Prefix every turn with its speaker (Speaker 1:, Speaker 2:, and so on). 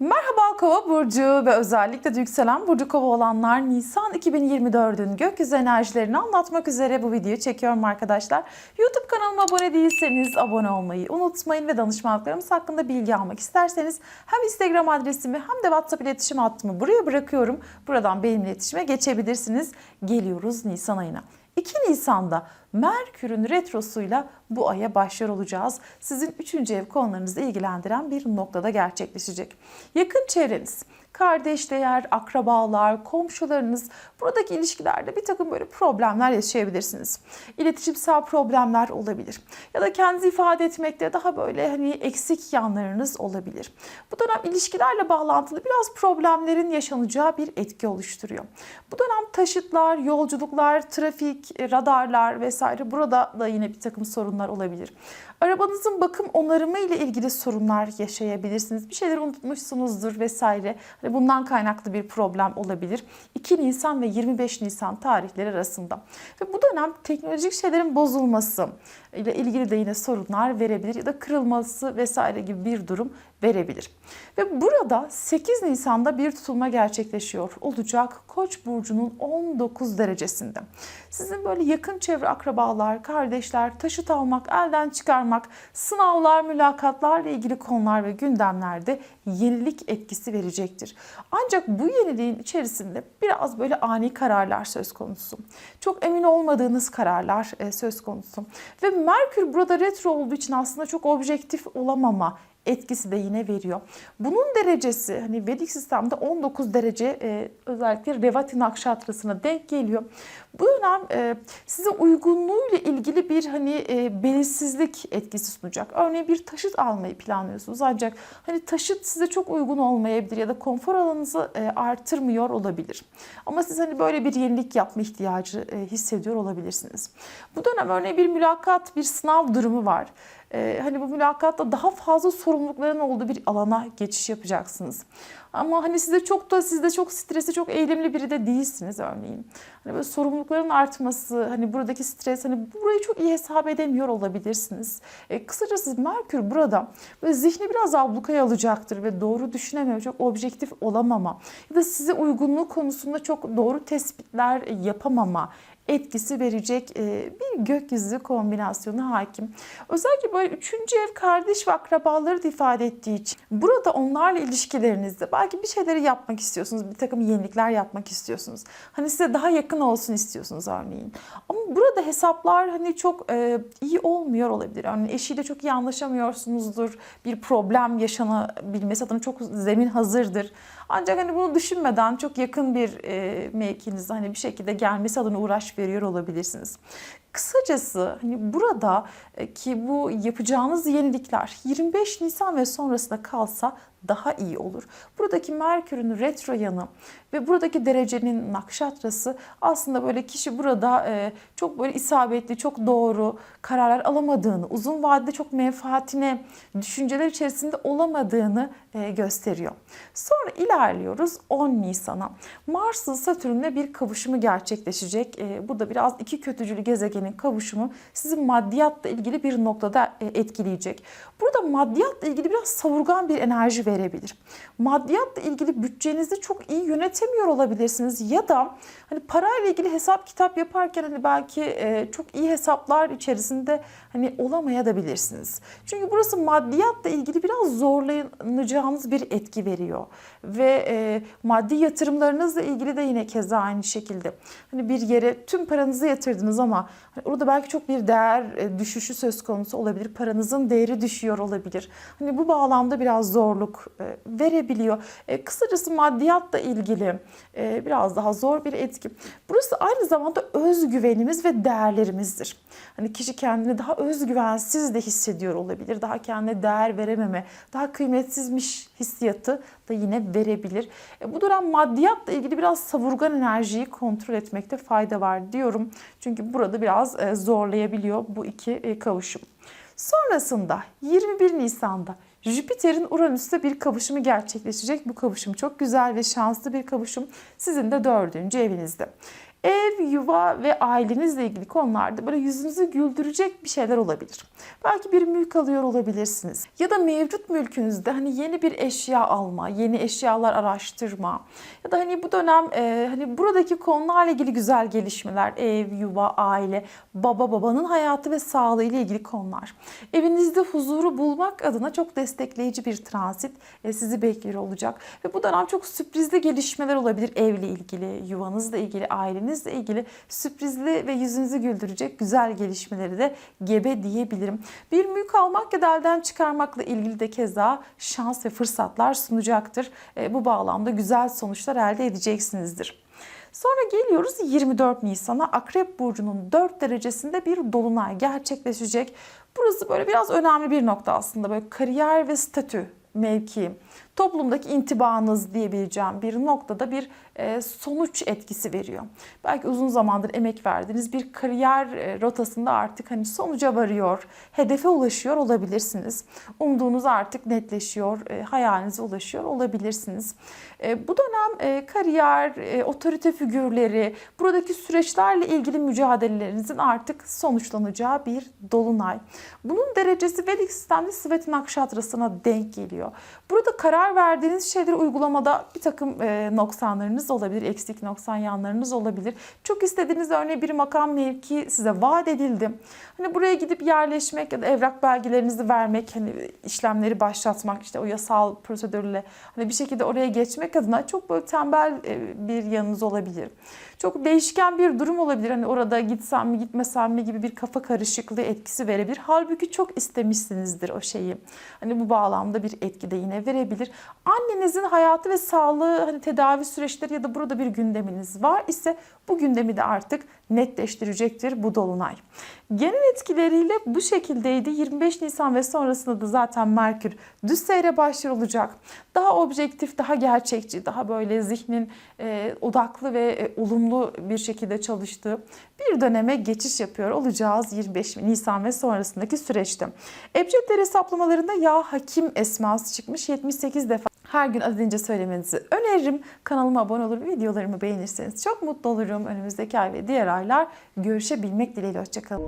Speaker 1: Merhaba Kova Burcu ve özellikle de yükselen Burcu Kova olanlar Nisan 2024'ün gökyüzü enerjilerini anlatmak üzere bu videoyu çekiyorum arkadaşlar. YouTube kanalıma abone değilseniz abone olmayı unutmayın ve danışmanlıklarımız hakkında bilgi almak isterseniz hem Instagram adresimi hem de WhatsApp iletişim hattımı buraya bırakıyorum. Buradan benimle iletişime geçebilirsiniz. Geliyoruz Nisan ayına. 2 Nisan'da Merkür'ün retrosuyla bu aya başlar olacağız. Sizin 3. ev konularınızı ilgilendiren bir noktada gerçekleşecek. Yakın çevreniz, kardeşler, akrabalar, komşularınız buradaki ilişkilerde bir takım böyle problemler yaşayabilirsiniz. İletişimsel problemler olabilir. Ya da kendinizi ifade etmekte daha böyle hani eksik yanlarınız olabilir. Bu dönem ilişkilerle bağlantılı biraz problemlerin yaşanacağı bir etki oluşturuyor. Bu dönem taşıtlar, yolculuklar, trafik, radarlar vesaire burada da yine bir takım sorunlar olabilir. Arabanızın bakım onarımı ile ilgili sorunlar yaşayabilirsiniz. Bir şeyler unutmuşsunuzdur vesaire. Hani bundan kaynaklı bir problem olabilir. 2 Nisan ve 25 Nisan tarihleri arasında. Ve bu dönem teknolojik şeylerin bozulması ile ilgili de yine sorunlar verebilir ya da kırılması vesaire gibi bir durum verebilir. Ve burada 8 Nisan'da bir tutulma gerçekleşiyor olacak Koç burcunun 19 derecesinde. Sizin böyle yakın çevre akrabalar, kardeşler, taşıt almak, elden çıkarmak, sınavlar, mülakatlarla ilgili konular ve gündemlerde yenilik etkisi verecektir. Ancak bu yeniliğin içerisinde biraz böyle ani kararlar söz konusu. Çok emin olmadığınız kararlar e, söz konusu. Ve Merkür burada retro olduğu için aslında çok objektif olamama etkisi de yine veriyor. Bunun derecesi hani Vedik sistemde 19 derece e, özellikle Revati Nakşatrası'na denk geliyor. Bu dönem e, size uygunluğuyla ilgili bir hani e, belirsizlik etkisi sunacak. Örneğin bir taşıt almayı planlıyorsunuz ancak hani taşıt size çok uygun olmayabilir ya da konfor alanınızı e, artırmıyor olabilir. Ama siz hani böyle bir yenilik yapma ihtiyacı e, hissediyor olabilirsiniz. Bu dönem örneğin bir mülakat, bir sınav durumu var. Ee, hani bu mülakatta daha fazla sorumlulukların olduğu bir alana geçiş yapacaksınız. Ama hani size çok da sizde çok stresli, çok eğilimli biri de değilsiniz örneğin. Hani böyle sorumlulukların artması, hani buradaki stres, hani burayı çok iyi hesap edemiyor olabilirsiniz. E, kısacası Merkür burada böyle zihni biraz ablukaya alacaktır ve doğru düşünemiyor, çok objektif olamama ya da size uygunluğu konusunda çok doğru tespitler yapamama etkisi verecek e, bir gökyüzü kombinasyonu hakim. Özellikle böyle üçüncü ev kardeş ve akrabaları da ifade ettiği için burada onlarla ilişkilerinizde belki bir şeyleri yapmak istiyorsunuz, bir takım yenilikler yapmak istiyorsunuz. Hani size daha yakın olsun istiyorsunuz örneğin. Ama burada hesaplar hani çok e, iyi olmuyor olabilir. Yani eşiyle çok iyi anlaşamıyorsunuzdur. Bir problem yaşanabilmesi adına çok zemin hazırdır. Ancak hani bunu düşünmeden çok yakın bir e, mevkinizde hani bir şekilde gelmesi adına uğraş veriyor olabilirsiniz. Kısacası hani burada e, ki bu yapacağınız yenilikler 25 Nisan ve sonrasında kalsa daha iyi olur. Buradaki Merkür'ün retro yanı ve buradaki derecenin nakşatrası aslında böyle kişi burada e, çok böyle isabetli, çok doğru kararlar alamadığını, uzun vadede çok menfaatine düşünceler içerisinde olamadığını e, gösteriyor. Sonra ilerliyoruz 10 Nisan'a. Mars'ın Satürn'le bir kavuşumu gerçekleşecek. Bu da biraz iki kötücülü gezegenin kavuşumu sizin maddiyatla ilgili bir noktada etkileyecek. Burada maddiyatla ilgili biraz savurgan bir enerji verebilir. Maddiyatla ilgili bütçenizi çok iyi yönetemiyor olabilirsiniz ya da hani parayla ilgili hesap kitap yaparken hani belki e, çok iyi hesaplar içerisinde hani olamayabilirsiniz. Çünkü burası maddiyatla ilgili biraz zorlanacağınız bir etki veriyor ve e, maddi yatırımlarınızla ilgili de yine keza aynı şekilde. Hani bir yere tüm paranızı yatırdınız ama hani orada belki çok bir değer e, düşüşü söz konusu olabilir. Paranızın değeri düşüyor olabilir. Hani bu bağlamda biraz zorluk e, verebiliyor. E, kısacası maddiyatla ilgili e, biraz daha zor bir etki. Burası aynı zamanda özgüvenimiz ve değerlerimizdir. Hani kişi kendini daha özgüvensiz de hissediyor olabilir. Daha kendine değer verememe, daha kıymetsizmiş hissiyatı da yine verebilir. E, bu dönem maddiyatla ilgili biraz savurgan enerjiyi kontrol etmekte fayda var diyorum. Çünkü burada biraz e, zorlayabiliyor bu iki e, kavuşum. Sonrasında 21 Nisan'da Jüpiter'in Uranüs'te bir kavuşumu gerçekleşecek. Bu kavuşum çok güzel ve şanslı bir kavuşum. Sizin de dördüncü evinizde. Ev, yuva ve ailenizle ilgili konularda böyle yüzünüzü güldürecek bir şeyler olabilir. Belki bir mülk alıyor olabilirsiniz. Ya da mevcut mülkünüzde hani yeni bir eşya alma, yeni eşyalar araştırma ya da hani bu dönem e, hani buradaki konularla ilgili güzel gelişmeler, ev, yuva, aile, baba babanın hayatı ve sağlığı ile ilgili konular. Evinizde huzuru bulmak adına çok destekleyici bir transit e, sizi bekliyor olacak. Ve bu dönem çok sürprizli gelişmeler olabilir evle ilgili, yuvanızla ilgili, ailenizle ilgili sürprizli ve yüzünüzü güldürecek güzel gelişmeleri de gebe diyebilirim. Bir mülk almak ya da elden çıkarmakla ilgili de keza şans ve fırsatlar sunacaktır. E, bu bağlamda güzel sonuçlar elde edeceksinizdir. Sonra geliyoruz 24 Nisan'a Akrep Burcu'nun 4 derecesinde bir dolunay gerçekleşecek. Burası böyle biraz önemli bir nokta aslında. Böyle kariyer ve statü, mevki, toplumdaki intibanız diyebileceğim bir noktada bir e, sonuç etkisi veriyor. Belki uzun zamandır emek verdiğiniz bir kariyer e, rotasında artık hani sonuca varıyor, hedefe ulaşıyor olabilirsiniz. Umduğunuz artık netleşiyor, e, hayalinize ulaşıyor olabilirsiniz. Bu dönem kariyer, otorite figürleri, buradaki süreçlerle ilgili mücadelelerinizin artık sonuçlanacağı bir dolunay. Bunun derecesi Vedik sistemde Sveti Nakshatrası'na denk geliyor. Burada karar verdiğiniz şeyleri uygulamada bir takım e, noksanlarınız olabilir, eksik noksan yanlarınız olabilir. Çok istediğiniz örneğin bir makam mevki size vaat edildi. Hani buraya gidip yerleşmek ya da evrak belgelerinizi vermek, hani işlemleri başlatmak, işte o yasal prosedürle hani bir şekilde oraya geçmek adına çok böyle tembel e, bir yanınız olabilir. Çok değişken bir durum olabilir. Hani orada gitsem mi gitmesem mi gibi bir kafa karışıklığı etkisi verebilir. Halbuki çok istemişsinizdir o şeyi. Hani bu bağlamda bir etki de yine verebilir. Annenizin hayatı ve sağlığı, hani tedavi süreçleri ya da burada bir gündeminiz var ise bu gündemi de artık netleştirecektir bu dolunay. Genel etkileriyle bu şekildeydi. 25 Nisan ve sonrasında da zaten Merkür düz seyre başlıyor olacak. Daha objektif, daha gerçekçi, daha böyle zihnin e, odaklı ve e, olumlu bir şekilde çalıştığı bir döneme geçiş yapıyor olacağız 25 Nisan ve sonrasındaki süreçte. Ebcedler hesaplamalarında ya hakim esması çıkmış 78 defa. Her gün adınca söylemenizi öneririm. Kanalıma abone olur, videolarımı beğenirseniz çok mutlu olurum. Önümüzdeki ay ve diğer aylar görüşebilmek dileğiyle. Hoşçakalın.